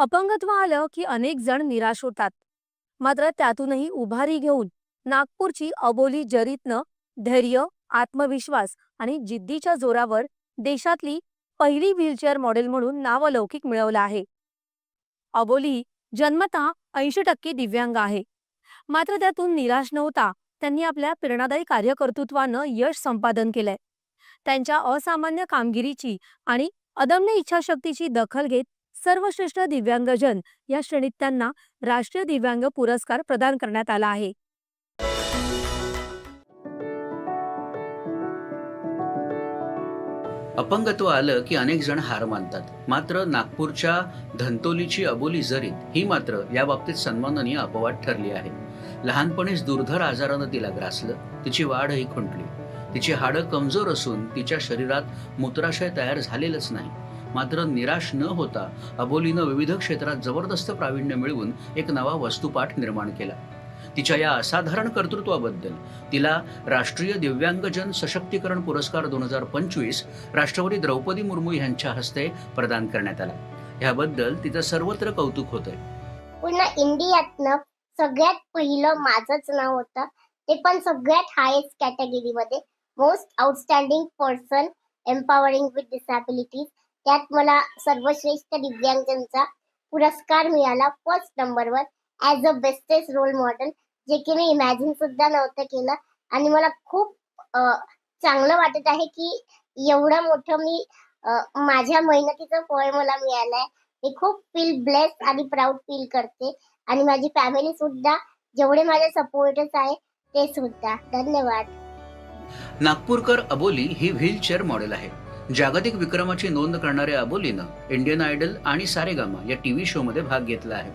अपंगत्व आलं की अनेक जण निराश होतात. मात्र त्यातूनही उभारी घेऊन नागपूरची अबोली जरीतनं धैर्य आत्मविश्वास आणि जिद्दीच्या जोरावर देशातली पहिली व्हीलचेअर मॉडेल म्हणून नावलौकिक मिळवलं आहे. अबोली जन्मतः ऐंशी टक्के दिव्यांग आहे. मात्र त्यातून निराश नव्हता त्यांनी आपल्या प्रेरणादायी कार्यकर्तृत्वानं यश संपादन केलंय. त्यांच्या असामान्य कामगिरीची आणि अदम्य इच्छाशक्तीची दखल घेत सर्वश्रेष्ठ दिव्यांगजन या श्रेणीत त्यांना राष्ट्रीय दिव्यांग पुरस्कार प्रदान करण्यात आला आहे. अपंगत्व आलं की अनेक जण हार मानतात. मात्र नागपूरच्या धंतोलीची अबोली जरीत ही मात्र या बाबतीत सन्माननीय अपवाद ठरली आहे. लहानपणीच दुर्धर आजारानं तिला ग्रासलं. तिची वाढही खुंटली. तिची हाडं कमजोर असून तिच्या शरीरात मूत्राशय तयार झालेलंच नाही. मात्र निराश न होता अबोलीनं विविध क्षेत्रात जबरदस्त प्रावीण्य मिळवून एक नवा वस्तुपाठ निर्माण केला. तिच्या या असाधारण कर्तृत्वाबद्दल तिला राष्ट्रीय दिव्यांगजन सशक्तीकरण पुरस्कार दोन हजार पंचवीस राष्ट्रपती द्रौपदी मुर्मू यांच्या हस्ते प्रदान करण्यात आला. ह्याबद्दल तिचं सर्वत्र कौतुक होतंय. पूर्ण इंडियातनं सगळ्यात पहिलं माझंच नाव होतं. ते पण सगळ्यात हायेस्ट कॅटेगरीमध्ये most outstanding person empowering with disabilities त्यात मला सर्वश्रेष्ठ दिव्यांगांचा पुरस्कार मिळाला फर्स्ट नंबरवर as a bestest role model जे की मी इमॅजिन सुद्धा नव्हतं केलं. आणि मला खूप चांगलं वाटत आहे की एवढं मोठं मी माझ्या मेहनतीचं फळ मला मिळालंय. मी खूप फील ब्लेस आणि प्राऊड फील करते. आणि माझी फॅमिली सुद्धा जेवढे माझे सपोर्टर्स आहे ते सुद्धा. धन्यवाद. नागपूरकर अबोली ही व्हीलचेअर मॉडेल आहे. जागतिक विक्रमाची नोंद करणाऱ्या अबोलीनं इंडियन आयडल आणि सारेगामा या टीव्ही व्ही शोमध्ये भाग घेतला आहे.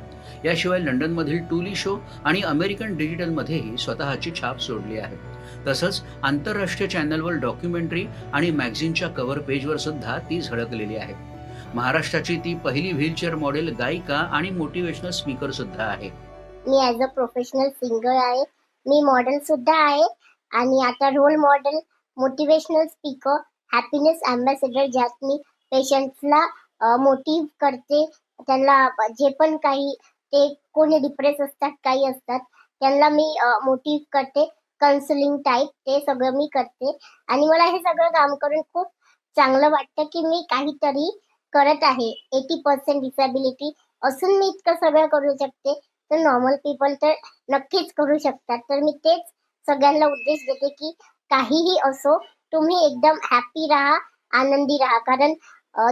याशिवाय लंडनमधील टूली शो आणि अमेरिकन डिजिटलमध्येही स्वतःची छाप सोडली आहे. तसंच आंतरराष्ट्रीय चॅनलवर डॉक्युमेंटरी आणि मॅगझिनच्या कव्हर पेजवर सुद्धा ती झळकलेली आहे. महाराष्ट्राची ती पहिली व्हीलचेअर मॉडेल गायिका आणि मोटिवेशनल स्पीकर सुद्धा आहे. मी ॲज अ प्रोफेशनल सिंगर आहे. मी मॉडेल सुद्धा आहे. आणि आता role model motivational speaker happiness ambassador ज्यात मी पेशंट्सला मोटिव्ह करते. त्यांना जे पण काही ते कोणी डिप्रेस असतात काही असतात त्यांना मी मोटिव्ह करते. कन्सलिंग टाईप ते सगळं मी करते. आणि मला हे सगळं काम करून खूप चांगलं वाटतं की मी काहीतरी करत आहे. एटी पर्सेंट डिसॅबिलिटी असून मी इतकं सगळं करू शकते. तर नॉर्मल पीपल तर नक्कीच करू शकतात. तर मी तेच सगळ्यांना उद्देश देते की काहीही असो तुम्ही एकदम हॅपी राहा आनंदी राहा. कारण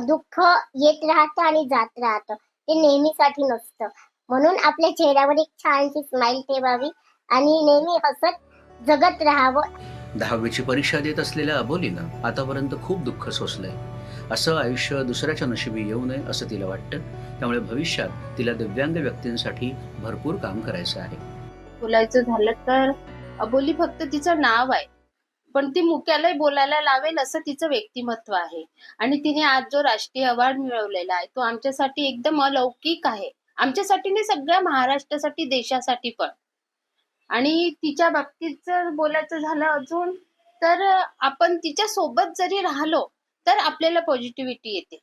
दुःख येत राहतं आणि जात राहतं. ते नेहमीसाठी नसतं. म्हणून आपल्या चेहऱ्यावर एक छानशी स्माइल ठेवावी आणि नेहमी हसत जगत राहावं. दहावीची परीक्षा देत असलेल्या अबोलीनं आतापर्यंत खूप दुःख सोसलंय. असं आयुष्य दुसऱ्याच्या नशिबी येऊ नये असं तिला वाटतं. त्यामुळे भविष्यात तिला दिव्यांग व्यक्तींसाठी भरपूर काम करायचं आहे. बोलायचं झालं तर अबोली फक्त तिचं नाव आहे. पण ती मुख्यालय बोलायला लावेल असं तिचं व्यक्तिमत्व आहे. आणि तिने आज जो राष्ट्रीय अवॉर्ड मिळवलेला आहे तो आमच्यासाठी एकदम अलौकिक आहे. आमच्यासाठी नाही सगळ्या महाराष्ट्रासाठी देशासाठी पण. आणि तिच्या बाबतीत जर बोलायचं झालं अजून तर आपण तिच्या सोबत जरी राहिलो तर आपल्याला पॉझिटिव्हिटी येते.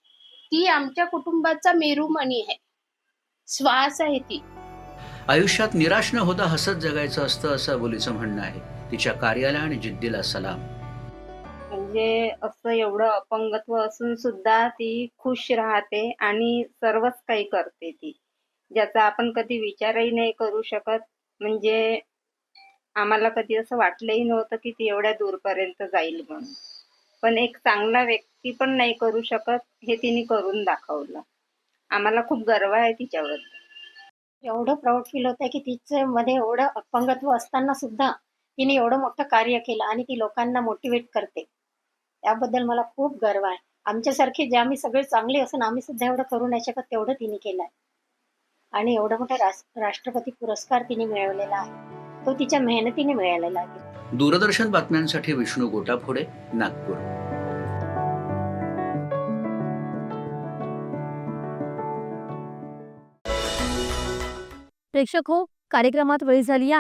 ती आमच्या कुटुंबाचा मेरुमणी आहे. श्वास आहे ती. आयुष्यात निराश न होता हसत जगायचं असतं असं अबोलीचं म्हणणं आहे. तिच्या कार्याला आणि जिद्दीला सलाम. म्हणजे असं एवढं अपंगत्व असून सुद्धा ती खुश राहते आणि सर्वच काही करते ती. ज्याचा आपण कधी विचारही नाही करू शकत. म्हणजे आम्हाला कधी असं वाटलंही नव्हतं की ती एवढ्या दूरपर्यंत जाईल म्हणून. पण एक चांगला व्यक्ती पण नाही करू शकत हे तिने करून दाखवलं. आम्हाला खूप गर्व आहे तिच्याबद्दल. एवढं प्राऊड फील होत आहे की तिच्यामध्ये एवढं अपंगत्व असताना सुद्धा तिने एवढं मोठं कार्य केलं आणि ती लोकांना मोटिवेट करते. त्याबद्दल मला खूप गर्व आहे. आमच्यासारखे जे आम्ही सगळे चांगले असून आम्ही सुद्धा एवढं करू नाही शकत तेवढं तिने केलं आहे आणि एवढं मोठा राष्ट्रपती पुरस्कार तिने मिळवलेला आहे. तो तिच्या मेहनतीने मिळालेला आहे. दूरदर्शन बातम्यांसाठी विष्णू गोटाफोडे नागपूर. प्रेक्षक हो कार्यक्रमात वेळ झाली आहे.